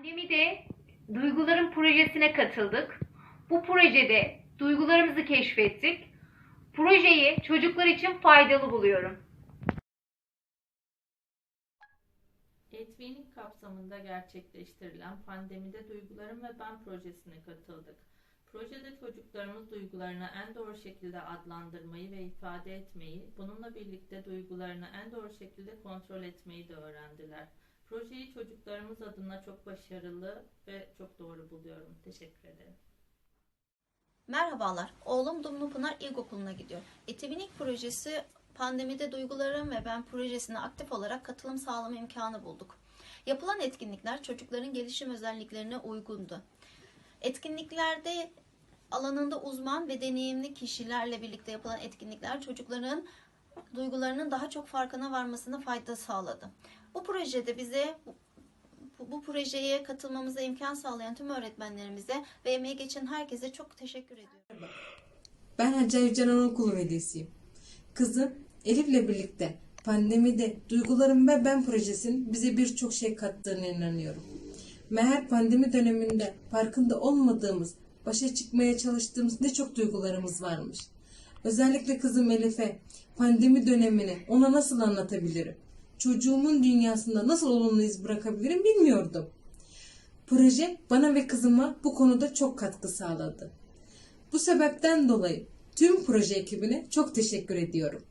Pandemide Duygularım projesine katıldık. Bu projede duygularımızı keşfettik. Projeyi çocuklar için faydalı buluyorum. Etkinlik kapsamında gerçekleştirilen Pandemide Duygularım ve Ben projesine katıldık. Projede çocuklarımız duygularını en doğru şekilde adlandırmayı ve ifade etmeyi, bununla birlikte duygularını en doğru şekilde kontrol etmeyi de öğrendiler. Projeyi çocuklarımız adına çok başarılı ve çok doğru buluyorum. Teşekkür ederim. Merhabalar, oğlum Dumlupınar İlkokulu'na gidiyor. Etivinik projesi Pandemide Duygularım ve Ben projesine aktif olarak katılım sağlama imkanı bulduk. Yapılan etkinlikler çocukların gelişim özelliklerine uygundu. Etkinliklerde alanında uzman ve deneyimli kişilerle birlikte yapılan etkinlikler çocukların duygularının daha çok farkına varmasına fayda sağladı. Bu projede bize bu, bu projeye katılmamıza imkan sağlayan tüm öğretmenlerimize ve emeği geçen herkese çok teşekkür ediyorum. Ben Hacı Aycan Anaokulu Velisi'yim. Kızım Elif'le birlikte pandemide Duygularım ve Ben projesinin bize birçok şey kattığına inanıyorum. Meğer pandemi döneminde farkında olmadığımız, başa çıkmaya çalıştığımız ne çok duygularımız varmış. Özellikle kızım Elif'e pandemi dönemini ona nasıl anlatabilirim? Çocuğumun dünyasında nasıl olumlu iz bırakabilirim bilmiyordum. Proje bana ve kızıma bu konuda çok katkı sağladı. Bu sebepten dolayı tüm proje ekibine çok teşekkür ediyorum.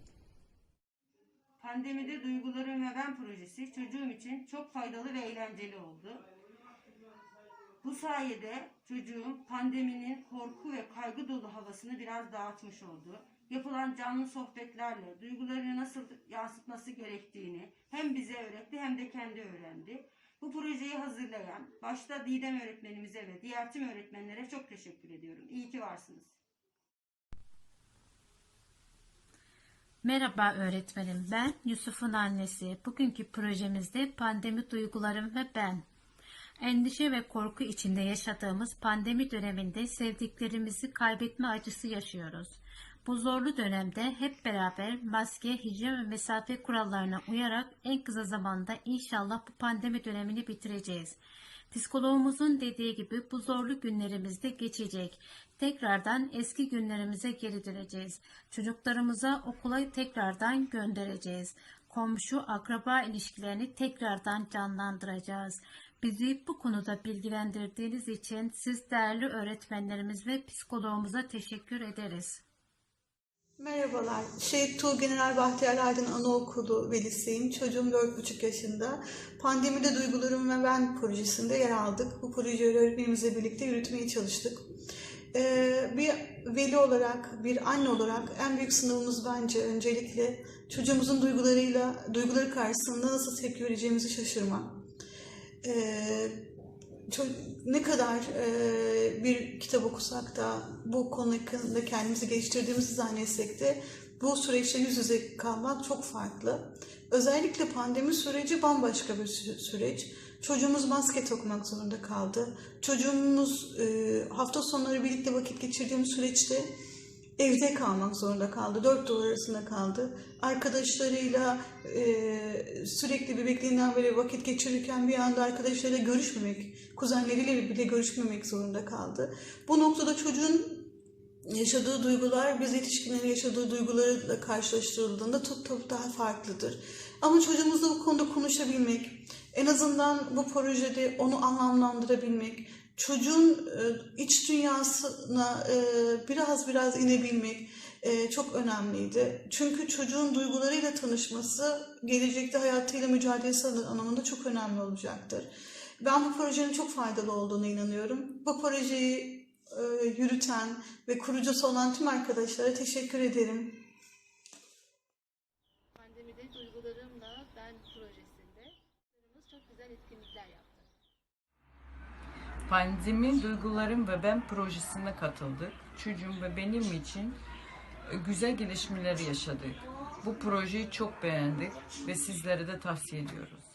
Pandemide Duygularım ve Ben projesi çocuğum için çok faydalı ve eğlenceli oldu. Bu sayede çocuğum pandeminin korku ve kaygı dolu havasını biraz dağıtmış oldu. Yapılan canlı sohbetlerle duygularını nasıl yansıtması gerektiğini hem bize öğretti hem de kendi öğrendi. Bu projeyi hazırlayan başta Didem öğretmenimize ve diğer tüm öğretmenlere çok teşekkür ediyorum. İyi ki varsınız. Merhaba öğretmenim. Ben Yusuf'un annesi. Bugünkü projemizde pandemi duygularım ve ben. Endişe ve korku içinde yaşadığımız pandemi döneminde sevdiklerimizi kaybetme acısı yaşıyoruz. Bu zorlu dönemde hep beraber maske, hijyen ve mesafe kurallarına uyarak en kısa zamanda inşallah bu pandemi dönemini bitireceğiz. Psikologumuzun dediği gibi bu zorlu günlerimizde geçecek. Tekrardan eski günlerimize geri döneceğiz. Çocuklarımıza okula tekrardan göndereceğiz. Komşu akraba ilişkilerini tekrardan canlandıracağız. Bizi bu konuda bilgilendirdiğiniz için siz değerli öğretmenlerimiz ve psikologumuza teşekkür ederiz. Merhabalar. Şehit Tuğ General Bahtiyar Aydın Anaokulu velisiyim. Çocuğum 4,5 yaşında. Pandemide Duygularım ve Ben projesinde yer aldık. Bu projeyi öğretmenimizle birlikte yürütmeye çalıştık. Ee, bir veli olarak, bir anne olarak en büyük sınavımız bence öncelikle çocuğumuzun duygularıyla, duyguları karşısında nasıl tepki vereceğimizi şaşırmak. Ne kadar e, bir kitap okusak da bu konu hakkında kendimizi geliştirdiğimizi zannetsek de bu süreçte yüz yüze kalmak çok farklı. Özellikle pandemi süreci bambaşka bir sü- süreç. Çocuğumuz maske takmak zorunda kaldı. Çocuğumuz e, hafta sonları birlikte vakit geçirdiğimiz süreçte evde kalmak zorunda kaldı. Dört duvar arasında kaldı. Arkadaşlarıyla e, sürekli bebekliğinden beri vakit geçirirken bir anda arkadaşlarıyla görüşmemek, kuzenleriyle bile görüşmemek zorunda kaldı. Bu noktada çocuğun yaşadığı duygular biz yetişkinlerin yaşadığı duygularla karşılaştırıldığında çok çok daha farklıdır. Ama çocuğumuzla bu konuda konuşabilmek, en azından bu projede onu anlamlandırabilmek, çocuğun e, iç dünyasına e, biraz biraz inebilmek e, çok önemliydi. Çünkü çocuğun duygularıyla tanışması gelecekte hayatıyla mücadelesi anlamında çok önemli olacaktır. Ben bu projenin çok faydalı olduğuna inanıyorum. Bu projeyi yürüten ve kurucusu olan tüm arkadaşlara teşekkür ederim. Pandemide Duygularımla Ben projesinde çok güzel etkinlikler yaptı. Pandemi Duygularım ve Ben projesine katıldık. Çocuğum ve benim için e, güzel gelişmeleri yaşadık. Bu projeyi çok beğendik ve sizlere de tavsiye ediyoruz.